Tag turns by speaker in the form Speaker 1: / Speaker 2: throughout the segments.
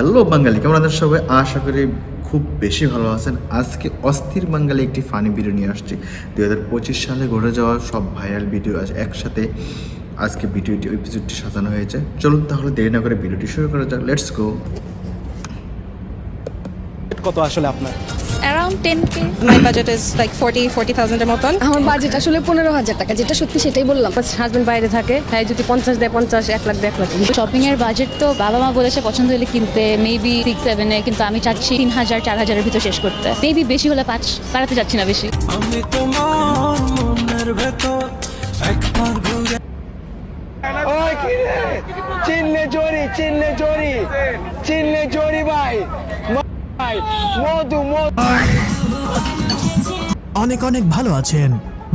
Speaker 1: Hello বাঙালি কেমন আছেন সবাই? আশা করি খুব বেশি ভালো আছেন। আজকে অস্থির বাঙালি একটি ফানি ভিডিও নিয়ে আসছি। দু হাজার পঁচিশ সালে ঘটে যাওয়া সব ভাইরাল ভিডিও আছে একসাথে আজকে ভিডিওটি এপিসোডটি সাজানো হয়েছে। চলুন তাহলে দেরি না করে ভিডিওটি শুরু করা যাক। লেটস গো
Speaker 2: কত আসলে আপনার?
Speaker 3: Around 10k
Speaker 4: My budget is like 40, 40,000 এর মতন।
Speaker 5: আমার বাজেট আসলে পনেরো হাজার টাকা যেটা সত্যি সেটাই বললাম।
Speaker 6: হাজবেন্ড বাইরে থাকে হ্যাঁ যদি পঞ্চাশ দেয় পঞ্চাশ এক লাখ দেয় এক লাখ
Speaker 3: শপিং এর বাজেট তো বাবা মা বলেছে পছন্দ হলে কিনতে মেবি সিক্স সেভেনে কিন্তু আমি চাচ্ছি তিন হাজার চার হাজারের ভিতর শেষ করতে। মেবি বেশি হলে পাঁচ বাড়াতে চাচ্ছি না বেশি।
Speaker 7: আমি তোমার মনের ভেতর একবার ঘুরে
Speaker 2: ওই কি রে? চিনলে জরি চিনলে জরি। চিনলে জরি ভাই। ভাই মধু মধু
Speaker 8: অনেক অনেক ভালো আছেন।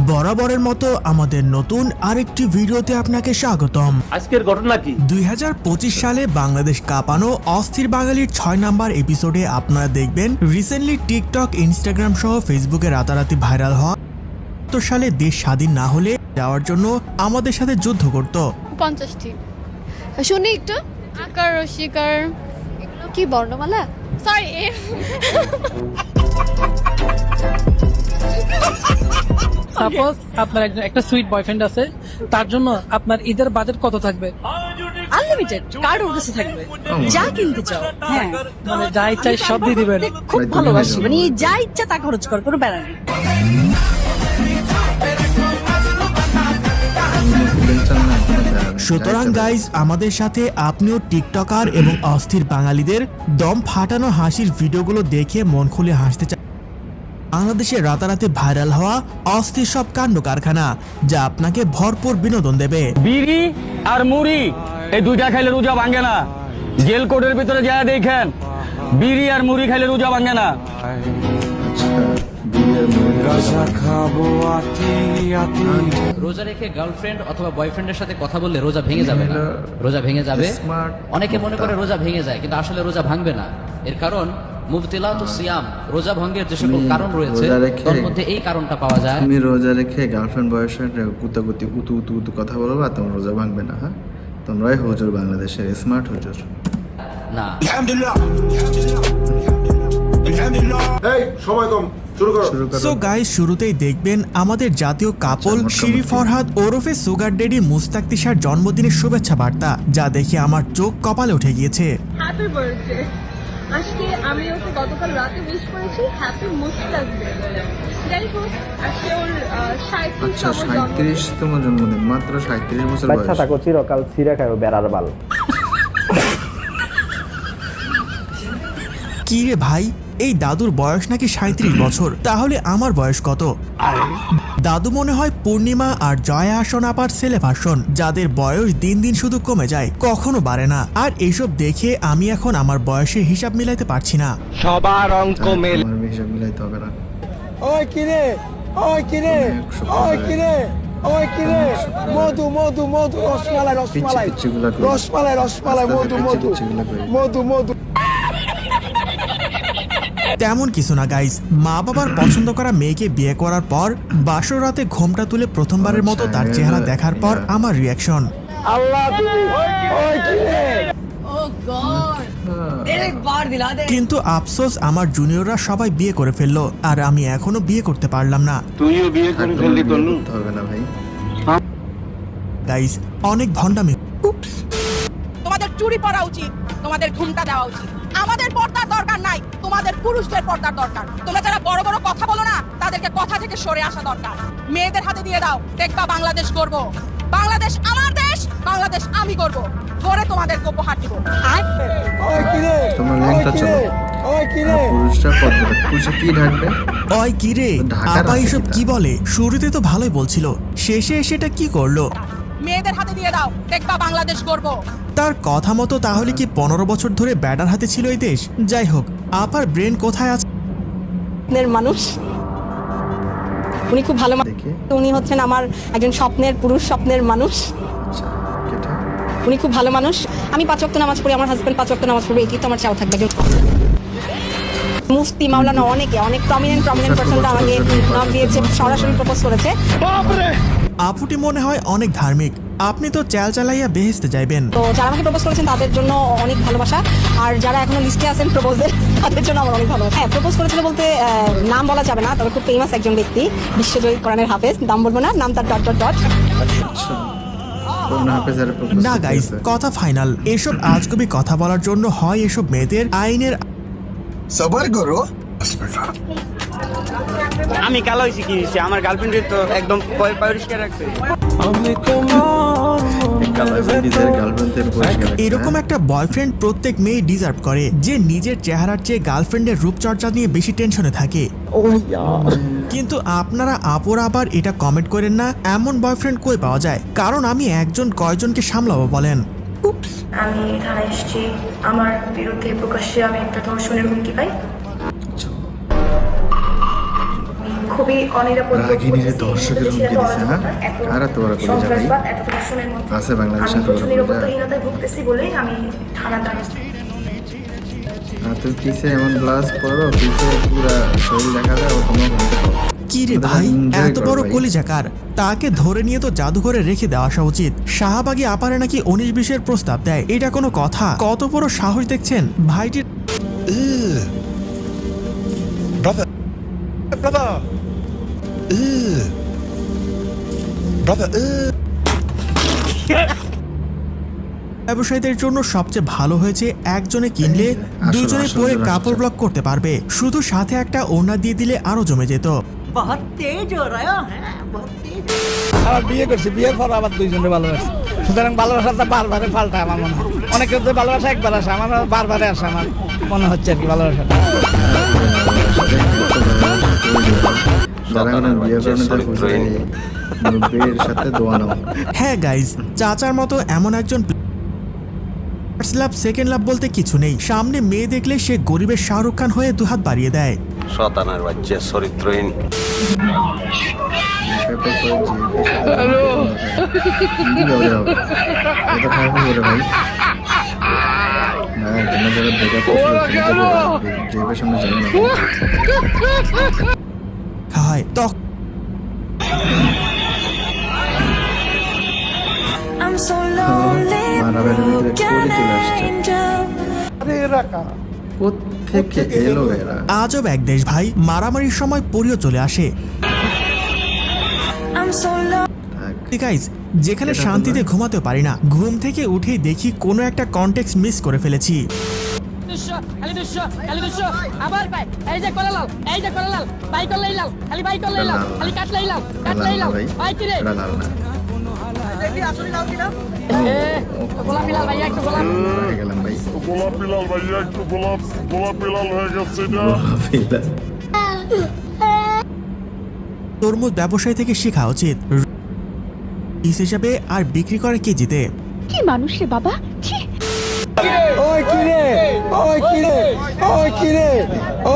Speaker 8: বরাবরের মতো আমাদের নতুন আরেকটি ভিডিওতে আপনাকে স্বাগতম।
Speaker 9: আজকের ঘটনা কি?
Speaker 8: দুই হাজার পঁচিশ সালে বাংলাদেশ কাঁপানো অস্থির বাঙালির ছয় নাম্বার এপিসোডে আপনারা দেখবেন রিসেন্টলি টিকটক ইনস্টাগ্রাম সহ ফেসবুকে রাতারাতি ভাইরাল হওয়া তো সালে দেশ স্বাধীন না হলে যাওয়ার জন্য আমাদের সাথে যুদ্ধ করত।
Speaker 3: পঞ্চাশটি।
Speaker 5: শুনি একটু।
Speaker 3: আকার
Speaker 5: এগুলো কি বর্ণমালা?
Speaker 3: সরি
Speaker 6: সাপোজ আপনার একজন একটা সুইট বয়ফ্রেন্ড আছে তার জন্য আপনার ঈদের বাজেট কত থাকবে?
Speaker 4: আনলিমিটেড কার্ড ওর কাছে থাকবে। যা কিনতে চাও। হ্যাঁ।
Speaker 6: মানে যা ইচ্ছা সব দিয়ে দিবেন।
Speaker 4: খুব ভালোবাসি।
Speaker 1: হয়ে
Speaker 4: মানে যা ইচ্ছা তা খরচ কর কোনো ব্যাপার নেই।
Speaker 8: সুতরাং গাইজ আমাদের সাথে আপনিও টিকটকার এবং অস্থির বাঙালিদের দম ফাটানো হাসির ভিডিওগুলো দেখে মন খুলে হাসতে চান বাংলাদেশে রাতারাতি ভাইরাল হওয়া অস্থির সব কাণ্ড কারখানা যা আপনাকে ভরপুর বিনোদন দেবে।
Speaker 9: বিড়ি আর মুড়ি এই দুইটা খাইলে রোজা ভাঙে না। জেল কোর্টের ভিতরে যা দেখেন বিড়ি আর মুড়ি খাইলে রোজা ভাঙে না।
Speaker 10: রোজা রেখে গার্লফ্রেন্ড অথবা বয়ফ্রেন্ডের সাথে কথা বললে রোজা ভেঙে যাবে না। রোজা ভেঙে যাবে। অনেকে মনে করে রোজা ভেঙে যায় কিন্তু আসলে রোজা ভাঙবে না। এর কারণ মুবতিলাত সিয়াম রোজা ভঙ্গের যে সকল কারণ রয়েছে তার মধ্যে এই কারণটা পাওয়া যায়।
Speaker 1: তুমি রোজা রেখে গার্লফ্রেন্ড বয়ফ্রেন্ড উতু উতু উতু কথা বলবা তোমার রোজা ভাঙবে না হ্যাঁ? তোমরাই হুজুর বাংলাদেশের স্মার্ট হুজুর।
Speaker 10: না।
Speaker 1: শুরু করো
Speaker 8: সো গাইস শুরুতেই দেখবেন আমাদের জাতীয় কাপল
Speaker 1: আচ্ছা,
Speaker 8: শিরি ফরহাদ ওরফে সুগার ডেডি মুস্তাক তিশার জন্মদিনের শুভেচ্ছা বার্তা যা দেখে আমার চোখ কপালে উঠে গিয়েছে।
Speaker 11: আজকে আমি ওকে গতকাল রাতে উইশ করেছি হ্যাপি মুস্তাক যাই হোক আজকে ওর সাঁত্রিশ
Speaker 1: আচ্ছা জন্মদিন মাত্র সাঁত্রিশ বছর
Speaker 2: বাচ্চা
Speaker 1: বয়স।
Speaker 2: থাকো চিরকাল ছিঁড়ে খাইও বেড়ার বাল।
Speaker 8: কি রে ভাই? এই দাদুর বয়স নাকি সাঁত্রিশ বছর? তাহলে আমার বয়স কত? দাদু মনে হয় পূর্ণিমা আর জয়া আসন আপার ছেলে ভাষণ যাদের বয়স দিন দিন শুধু কমে যায় কখনো বাড়ে না। আর এইসব দেখে আমি এখন আমার বয়সের হিসাব মিলাইতে পারছি না।
Speaker 2: সবার অঙ্ক মেল।
Speaker 1: হিসাব মিলাইতে হবে না।
Speaker 2: ওই কি রে? ওই কি রে? ওই কি রে? ওই কি রে? মধু মধু মধু রসমালাই রসমালাই।
Speaker 1: করি।
Speaker 2: রসমালাই রসমালাই মধু মধু।
Speaker 1: করি।
Speaker 2: মধু মধু।
Speaker 8: তেমন কিছু না গাইস মা বাবার পছন্দ করা মেয়েকে বিয়ে করার পর বাসর রাতে ঘোমটা তুলে প্রথমবারের মতো তার
Speaker 1: আচ্ছা,
Speaker 8: চেহারা দেখার পর আমার রিয়াকশন
Speaker 2: আল্লাহ তুমি ওই কি রে
Speaker 8: কিন্তু আফসোস আমার জুনিয়ররা সবাই বিয়ে করে ফেলল আর আমি এখনও বিয়ে করতে পারলাম না।
Speaker 9: তুইও বিয়ে করে ফেললি
Speaker 1: হবে না ভাই।
Speaker 8: গাইস অনেক ভণ্ডামি।
Speaker 4: তোমাদের চুরি পরা উচিত। তোমাদের ঘুমটা দেওয়া উচিত। আমাদের পর্দার দরকার নাই তোমাদের পুরুষদের পর্দার দরকার। তোমরা যারা বড় বড় কথা বলো না তাদেরকে কথা থেকে সরে আসা দরকার। মেয়েদের হাতে দিয়ে দাও দেখবা বাংলাদেশ গর্ব। বাংলাদেশ আমার দেশ বাংলাদেশ আমি করব ধরে তোমাদের উপহার দিব।
Speaker 2: ওই কি রে?
Speaker 1: তোমার
Speaker 2: ওই
Speaker 1: ল্যাংটা
Speaker 2: কি
Speaker 1: চলো।
Speaker 2: রে? ওই কি
Speaker 1: আর
Speaker 2: রে
Speaker 1: পুরুষরা পদ্মা পুরুষে কি ঢাকবে?
Speaker 8: ওই কি রে? আপা এসব কি বলে? শুরুতে তো ভালোই বলছিল শেষে সেটা কি করল?
Speaker 4: মেয়েদের হাতে দিয়ে দাও দেখবা বাংলাদেশ গর্ব।
Speaker 8: তার কথা মতো তাহলে কি পনেরো বছর ধরে ব্যাটার হাতে ছিল এই দেশ? যাই হোক আপার ব্রেন কোথায় আছে?
Speaker 4: স্বপ্নের মানুষ। উনি খুব ভালো উনি হচ্ছেন আমার একজন স্বপ্নের পুরুষ স্বপ্নের মানুষ।
Speaker 1: আচ্ছা
Speaker 4: উনি খুব ভালো মানুষ। আমি পাঁচ ওয়াক্ত নামাজ পড়ি আমার হাজবেন্ড পাঁচ ওয়াক্ত নামাজ পড়বে এটি তো আমার চাও থাকবে মুফতি মাওলানা অনেকে অনেক প্রমিনেন্ট প্রমিনেন্ট পার্সনরা আমাকে নক দিয়েছে সরাসরি প্রপোজ করেছে।
Speaker 8: আপুটি মনে হয় অনেক ধার্মিক। আপনি তো চাল চালাইয়া বেহেস্তে যাইবেন।
Speaker 4: তো যারা আমাকে প্রপোজ করেছেন তাদের জন্য অনেক ভালোবাসা। আর যারা এখনও লিস্টে আছেন প্রপোজের তাদের জন্য আমার অনেক ভালোবাসা। হ্যাঁ প্রপোজ করেছিল বলতে নাম বলা যাবে না তবে খুব ফেমাস একজন ব্যক্তি বিশ্বজয়ী কোরআনের হাফেজ। নাম বলব না নাম তার ডট ডট ডট
Speaker 8: না গাইস কথা ফাইনাল এসব আজগবি কথা বলার জন্য হয় এসব মেয়েদের আইনের
Speaker 2: আমি কালো হয়েছি কি হয়েছে? আমার গার্লফ্রেন্ড তো একদম পরিষ্কার রাখছে
Speaker 8: এরকম একটা বয়ফ্রেন্ড প্রত্যেক মেয়ে ডিজার্ভ করে যে নিজের চেহারার চেয়ে গার্লফ্রেন্ডের রূপচর্চা নিয়ে বেশি টেনশনে থাকে। কিন্তু আপনারা আপর আবার এটা কমেন্ট করেন না এমন বয়ফ্রেন্ড কই পাওয়া যায়? কারণ আমি একজন কয়জনকে সামলাবো বলেন?
Speaker 11: আমি থানায় এসেছি। আমার বিরুদ্ধে প্রকাশ্যে আমি একটা ধর্ষণের হুমকি পাই। খুবই অনিরাপদ
Speaker 1: রাগিনীরে
Speaker 11: এদেশে
Speaker 1: হুমকি দিছে, হ্যাঁ?
Speaker 11: অরাজকতা,
Speaker 1: কারা তো ওরা করে যাবে? আছে বাংলাদেশে ওরা
Speaker 11: নিরাপত্তাহীনতায় ভুগতেছি বলেই আমি থানার দ্বারস্থ
Speaker 1: আর তুমি এমন ব্লাস করো কিসে পুরা শরীর দেখা যায় ও তোমার বলতে পারো
Speaker 8: কি রে ভাই? এত বড়। কলিজাকার। তাকে ধরে নিয়ে তো জাদুঘরে রেখে দেওয়া আসা উচিত। শাহবাগী আপারে নাকি উনিশ বিশের প্রস্তাব দেয়? এটা কোনো কথা। কত বড় সাহস দেখছেন? ভাইটির ব্যবসায়ীদের জন্য সবচেয়ে ভালো হয়েছে একজনে কিনলে দুজনে পরে কাপড় ব্লক করতে পারবে। শুধু সাথে একটা ওড়না দিয়ে দিলে আরও জমে যেত।
Speaker 2: আবার বিয়ে করছি বিয়ের পর আবার দুইজনে ভালোবাসি। সুতরাং ভালোবাসাটা বারবারে পাল্টা আমার মনে হয়। অনেকের তো ভালোবাসা একবার আসে আমার বারবারে আসে আমার মনে হচ্ছে আর কি ভালোবাসাটা।
Speaker 8: হ্যাঁ গাইজ চাচার মতো এমন একজন ফার্স্ট লাভ সেকেন্ড লাভ বলতে কিছু নেই। সামনে মেয়ে দেখলে সে গরিবের শাহরুখ খান হয়ে দুহাত বাড়িয়ে দেয়।
Speaker 7: শতানার বাচ্চা চরিত্রহীন
Speaker 1: হ্যালো
Speaker 8: হয় তখন আজব এক দেশ ভাই মারামারির সময় পরিও চলে আসে। গাইজ যেখানে শান্তিতে ঘুমাতে পারি না ঘুম থেকে উঠেই দেখি কোনো একটা কন্টেক্স মিস করে ফেলেছি।
Speaker 6: খালি বিশ্ব খালি বিশ্ব আবার পাই। এই যে কলালাল এই যে কলালাল বাই করলেই লাল খালি বাই করলেই লাল খালি কাটলেই লাল কাটলেই লাল বাই কি রে
Speaker 1: এটা লাল না?
Speaker 6: এ গোলাপি লাল ভাইয়া একটু গোলাপ।
Speaker 1: গেলাম ভাই।
Speaker 7: গোলাপি লাল ভাইয়া একটু গোলাপ গোলাপি লাল হয়ে গেছে এটা।
Speaker 8: তরমুজ ব্যবসায়ী থেকে শেখা উচিত। হিসাবে আর বিক্রি করে কে জিতে
Speaker 11: কি মানুষ রে বাবা?
Speaker 2: ওই কিরে ওই কিরে ওই কিরে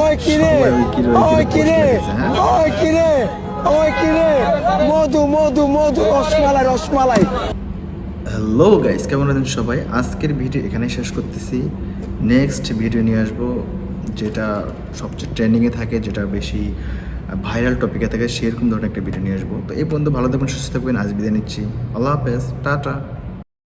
Speaker 2: ওই কিরে
Speaker 1: ওই কিরে, ওই
Speaker 2: ওই
Speaker 1: কিরে
Speaker 2: কিরে
Speaker 1: post করেছে, হ্যাঁ?
Speaker 2: ওই কিরে মধু মধু মধু রসমালাই রসমালাই
Speaker 1: হ্যালো গাইস কেমন আছেন সবাই? আজকের ভিডিও এখানেই শেষ করতেছি। নেক্সট ভিডিও নিয়ে আসব যেটা সবচেয়ে ট্রেন্ডিংয়ে থাকে যেটা বেশি ভাইরাল টপিকে থাকে সেরকম ধরনের একটা ভিডিও নিয়ে আসব। তো এই পর্যন্ত ভালো থাকবেন সুস্থ থাকবেন আজ বিদায় নিচ্ছি। আল্লাহ হাফেজ। টাটা।